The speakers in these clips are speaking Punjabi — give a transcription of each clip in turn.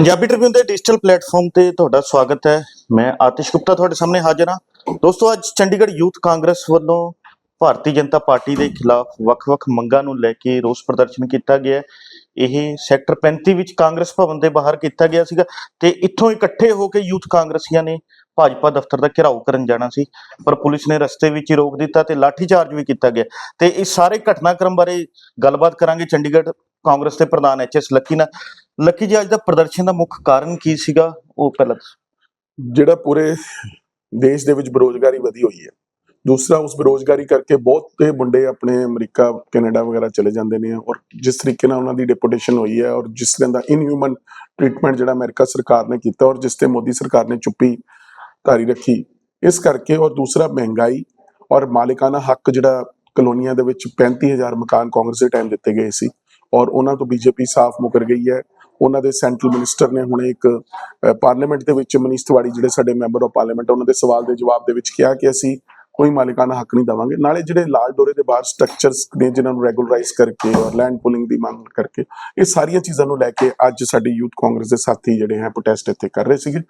ਪੰਜਾਬੀ ਟ੍ਰਿਬਿਊਨ ਦੇ ਡਿਜੀਟਲ ਪਲੇਟਫਾਰਮ ਤੇ ਤੁਹਾਡਾ ਸਵਾਗਤ ਹੈ। ਮੈਂ ਆਤਿਸ਼ ਗੁਪਤਾ ਤੁਹਾਡੇ ਸਾਹਮਣੇ ਹਾਜ਼ਰ ਹਾਂ। ਦੋਸਤੋ, ਅੱਜ ਚੰਡੀਗੜ੍ਹ ਯੂਥ ਕਾਂਗਰਸ ਵੱਲੋਂ ਭਾਰਤੀ ਜਨਤਾ ਪਾਰਟੀ ਦੇ ਖਿਲਾਫ ਵੱਖ-ਵੱਖ ਮੰਗਾਂ ਨੂੰ ਲੈ ਕੇ ਰੋਸ ਪ੍ਰਦਰਸ਼ਨ ਕੀਤਾ ਗਿਆ ਇਹ ਸੈਕਟਰ 35 ਵਿੱਚ ਕਾਂਗਰਸ ਭਵਨ ਦੇ ਬਾਹਰ ਕੀਤਾ ਗਿਆ ਸੀਗਾ ਤੇ ਇੱਥੋਂ ਇਕੱਠੇ ਹੋ ਕੇ ਯੂਥ ਕਾਂਗਰਸੀਆਂ ਨੇ ਭਾਜਪਾ ਦਫ਼ਤਰ ਦਾ ਘਿਰਾਓ ਕਰਨ ਜਾਣਾ ਸੀ, ਪਰ ਪੁਲਿਸ ਨੇ ਰਸਤੇ ਵਿੱਚ ਹੀ ਰੋਕ ਦਿੱਤਾ ਤੇ ਲਾਠੀਚਾਰਜ ਵੀ ਕੀਤਾ ਗਿਆ। ਤੇ ਇਸ ਸਾਰੇ ਘਟਨਾਕ੍ਰਮ ਬਾਰੇ ਗੱਲਬਾਤ ਕਰਾਂਗੇ ਚੰਡੀਗੜ੍ਹ ਕਾਂਗਰਸ ਦੇ ਪ੍ਰਧਾਨ ਐਚਐਸ ਲੱਕੀ ਨਾਲ। ਲੱਕੀ ਜੀ ਅੱਜ ਦਾ ਪ੍ਰਦਰਸ਼ਨ ਦਾ ਮੁੱਖ ਕਾਰਨ ਕੀ ਸੀਗਾ? ਉਹ ਪਹਿਲਾਂ ਜਿਹੜਾ ਪੂਰੇ ਦੇਸ਼ ਦੇ ਵਿੱਚ ਬੇਰੋਜ਼ਗਾਰੀ ਵਧੀ ਹੋਈ ਹੈ। ਦੂਸਰਾ, ਉਸ ਬੇਰੋਜ਼ਗਾਰੀ ਕਰਕੇ ਬਹੁਤੇ ਮੁੰਡੇ ਆਪਣੇ ਅਮਰੀਕਾ, ਕੈਨੇਡਾ ਵਗੈਰਾ ਚਲੇ ਜਾਂਦੇ ਨੇ ਔਰ ਜਿਸ ਤਰੀਕੇ ਨਾਲ ਉਹਨਾਂ ਦੀ ਡਿਪੋਟੇਸ਼ਨ ਹੋਈ ਹੈ ਔਰ ਜਿਸ ਤਰ੍ਹਾਂ ਦਾ ਇਨਹਿਊਮਨ ਟ੍ਰੀਟਮੈਂਟ ਜਿਹੜਾ ਅਮਰੀਕਾ ਸਰਕਾਰ ਨੇ ਕੀਤਾ ਔਰ ਜਿਸ ਤੇ ਮੋਦੀ ਸਰਕਾਰ ਨੇ ਚੁੱਪੀ ਧਾਰੀ ਰੱਖੀ। ਇਸ ਕਰਕੇ ਔਰ ਦੂਸਰਾ, ਮਹਿੰਗਾਈ ਔਰ ਮਾਲਿਕਾਨਾ ਹੱਕ ਜਿਹੜਾ ਕਲੋਨੀਆਂ ਦੇ ਵਿੱਚ 35000 ਮਕਾਨ ਕਾਂਗਰਸ ਦੇ ਟਾਈਮ ਦਿੱਤੇ ਗਏ ਸੀ ਔਰ ਉਹਨਾਂ ਤੋਂ ਬੀਜੇਪੀ ਸਾਫ਼ ਮੁਕਰ ਗਈ ਹੈ। ਉਹਨਾਂ ਦੇ ਸੈਂਟਰਲ ਮਿਨਿਸਟਰ ਨੇ ਹੁਣੇ ਇੱਕ ਪਾਰਲੀਮੈਂਟ ਦੇ ਵਿੱਚ ਮਨੀਸ਼ ਤਿਵਾੜੀ ਜਿਹੜੇ ਸਾਡੇ ਮੈਂਬਰ ਆਫ ਪਾਰਲੀਮੈਂਟ ਉਹਨਾਂ ਦੇ ਸਵਾਲ ਦੇ ਜਵਾਬ ਦੇ ਵਿੱਚ ਕਿਹਾ ਕਿ ਅਸੀਂ ਕੋਈ ਮਾਲਿਕਾਨਾ ਹੱਕ ਨਹੀਂ ਦਵਾਂਗੇ। ਨਾਲੇ ਜਿਹੜੇ ਲਾਲ ਡੋਰੇ ਦੇ ਬਾਹਰ ਸਟਰਕਚਰਸ ਨੇ ਜਿਨ੍ਹਾਂ ਨੂੰ ਰੈਗੂਲਰਾਈਜ਼ ਕਰਕੇ ਔਰ ਲੈਂਡ ਪੁਲਿੰਗ ਦੀ ਮੰਗ ਕਰਕੇ, ਇਹ ਸਾਰੀਆਂ ਚੀਜ਼ਾਂ ਨੂੰ ਲੈ ਕੇ ਅੱਜ ਸਾਡੀ ਯੂਥ ਕਾਂਗਰਸ ਦੇ ਸਾਥੀ ਜਿਹੜੇ ਹੈ ਪ੍ਰੋਟੈਸਟ ਇੱਥੇ ਕਰ ਰਹੇ ਸੀਗੇ।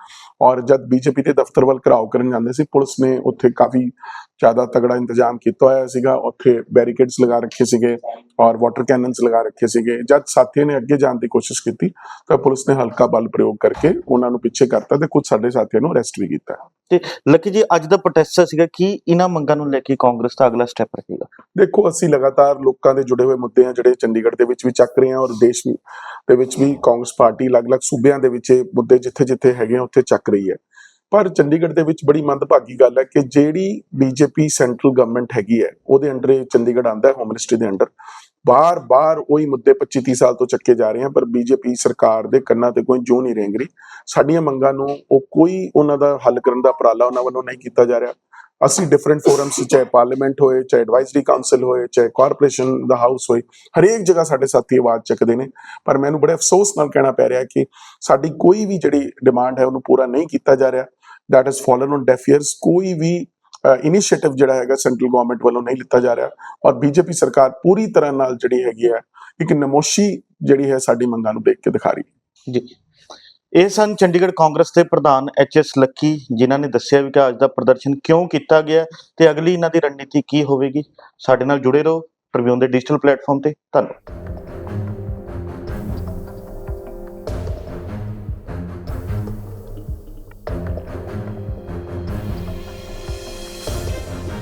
ਔਰ ਜਦ ਬੀਜੇਪੀ ਦੇ ਦਫ਼ਤਰ ਵੱਲ ਘਰਾਓ ਕਰਨ ਜਾਂਦੇ ਸੀ, ਪੁਲਿਸ ਨੇ ਉੱਥੇ ਕਾਫੀ ਜ਼ਿਆਦਾ ਤਗੜਾ ਇੰਤਜ਼ਾਮ ਕੀਤਾ ਹੋਇਆ ਸੀਗਾ। ਉੱਥੇ ਬੈਰੀਕੇਡਸ ਲਗਾ ਰੱਖੇ ਸੀਗੇ ਔਰ ਵਾਟਰ ਕੈਨਨਸ ਲਗਾ ਰੱਖੇ ਸੀਗੇ। ਜਦ ਸਾਥੀਆਂ ਨੇ ਅੱਗੇ ਜਾਣ ਦੀ ਕੋਸ਼ਿਸ਼ ਕੀਤੀ ਤਾਂ ਪੁਲਿਸ ਨੇ ਹਲਕਾ ਬਲ ਪ੍ਰਯੋਗ ਕਰਕੇ ਉਹਨਾਂ ਨੂੰ ਪਿੱਛੇ ਕਰਤਾ ਤੇ ਕੁਝ ਸਾਡੇ ਸਾਥੀਆਂ ਨੂੰ ਅਰੈਸਟ ਵੀ ਕੀਤਾ। ਤੇ ਲੱਕੀ ਜੀ, ਅੱਜ ਦਾ ਪ੍ਰੋਟੈਸਟ ਸੀਗਾ, ਕਿ ਇਹਨਾਂ ਮੰਗਾਂ ਨੂੰ ਲੈ ਕੇ ਕਾਂਗਰਸ ਦਾ ਅਗਲਾ ਸਟੈਪ ਰਹੇਗਾ? ਦੇਖੋ, ਅਸੀਂ ਲਗਾਤਾਰ ਲੋਕਾਂ ਦੇ ਜੁੜੇ ਹੋਏ ਮੁੱਦੇ ਆ ਜਿਹੜੇ ਚੰਡੀਗੜ੍ਹ ਦੇ ਵਿੱਚ ਵੀ ਚੱਕ ਰਹੇ ਆ ਔਰ ਦੇਸ਼ ਦੇ ਵਿੱਚ ਵੀ ਕਾਂਗਰਸ ਪਾਰਟੀ ਅਲੱਗ-ਅਲੱਗ ਸੂਬਿਆਂ ਦੇ ਵਿੱਚ ਇਹ ਮੁੱਦੇ ਜਿੱਥੇ-ਜਿੱਥੇ ਹੈਗੇ ਆ, ਉੱਥੇ ਚੱਕ ਰਹੀ ਹੈ। ਪਰ ਚੰਡੀਗੜ੍ਹ ਦੇ ਵਿੱਚ ਬੜੀ ਮੰਦਭਾਗੀ ਗੱਲ ਹੈ ਕਿ ਜਿਹੜੀ ਬੀਜੇਪੀ ਸੈਂਟਰਲ ਗਵਰਨਮੈਂਟ ਹੈਗੀ ਹੈ, ਉਹਦੇ ਅੰਡਰ ਚੰਡੀਗੜ੍ਹ ਆਂਦਾ ਹੈ ਹੋਮ ਮਿਨਿਸਟਰੀ ਦੇ ਅੰਡਰ ਬਾਰ-ਬਾਰ ਉਹੀ ਮੁੱਦੇ 25-30 ਸਾਲ ਤੋਂ ਚੱਕੇ ਜਾ ਰਹੇ ਆ, ਪਰ ਬੀਜੇਪੀ ਸਰਕਾਰ ਦੇ ਕੰਨਾਂ ਤੇ ਕੋਈ ਜੂ ਨਹੀਂ ਰੇਂਗ ਰਹੀ। ਸਾਡੀਆਂ ਮੰਗਾਂ ਨੂੰ ਉਹ ਕੋਈ ਉਹਨਾਂ ਦਾ ਹੱਲ ਕਰਨ ਦਾ ਉਪਰਾਲਾ ਉਹਨਾਂ ਵੱਲੋਂ ਨਹੀਂ ਕੀਤਾ ਜਾ ਰਿਹਾ। ਅਸੀਂ ਡਿਫਰੈਂਟ ਫੋਰਮਸ ਚਾਹੇ ਪਾਰਲੀਮੈਂਟ ਹੋਏ, ਚਾਹੇ ਐਡਵਾਈਜ਼ਰੀ ਕਾਉਂਸਲ ਹੋਏ, ਚਾਹੇ ਕਾਰਪੋਰੇਸ਼ਨ ਦਾ ਹਾਊਸ ਹੋਏ, ਹਰੇਕ ਜਗ੍ਹਾ ਸਾਡੇ ਸਾਥੀ ਆਵਾਜ਼ ਚੱਕਦੇ ਨੇ। ਪਰ ਮੈਨੂੰ ਬੜੇ ਅਫਸੋਸ ਨਾਲ ਕਹਿਣਾ ਪੈ ਰਿਹਾ ਕਿ ਸਾਡੀ ਕੋਈ ਵੀ ਜਿਹੜੀ ਡਿਮਾਂਡ ਹੈ, ਉਹਨੂੰ ਪੂਰਾ ਨਹੀਂ ਕੀਤਾ ਜਾ ਰਿਹਾ। That is fallen on deaf ਕੋਈ ਵੀ ਇਨੀਸ਼ੀਏਟਿਵ ਜਿਹੜਾ ਹੈਗਾ ਸੈਂਟਰਲ ਗਵਰਨਮੈਂਟ ਵੱਲੋਂ ਨਹੀਂ ਲਿੱਤਾ ਜਾ ਰਿਹਾ ਔਰ ਬੀਜੇਪੀ ਸਰਕਾਰ ਪੂਰੀ ਤਰ੍ਹਾਂ ਨਾਲ ਜਿਹੜੀ ਹੈਗੀ ਹੈ, ਇੱਕ ਨਮੋਸ਼ੀ ਜਿਹੜੀ ਹੈ ਸਾਡੀ ਮੰਗਾਂ ਨੂੰ ਦੇਖ ਕੇ ਦਿਖਾ ਰਹੀ ਹੈ। ਜੀ। ਇਹ ਸਨ ਚੰਡੀਗੜ੍ਹ ਕਾਂਗਰਸ ਦੇ ਪ੍ਰਧਾਨ ਐਚਐਸ ਲੱਕੀ, ਜਿਨ੍ਹਾਂ ਨੇ ਦੱਸਿਆ ਵੀ ਕਿ ਅੱਜ ਦਾ ਪ੍ਰਦਰਸ਼ਨ ਕਿਉਂ ਕੀਤਾ ਗਿਆ ਤੇ ਅਗਲੀ ਇਹਨਾਂ ਦੀ ਰਣਨੀਤੀ ਕੀ ਹੋਵੇਗੀ। ਸਾਡੇ ਨਾਲ ਜੁੜੇ ਰਹੋ ਟ੍ਰਿਬਿਊਨ ਦੇ ਡਿਜੀਟਲ ਪਲੇਟਫਾਰਮ ਤੇ। ਧੰਨਵਾਦ।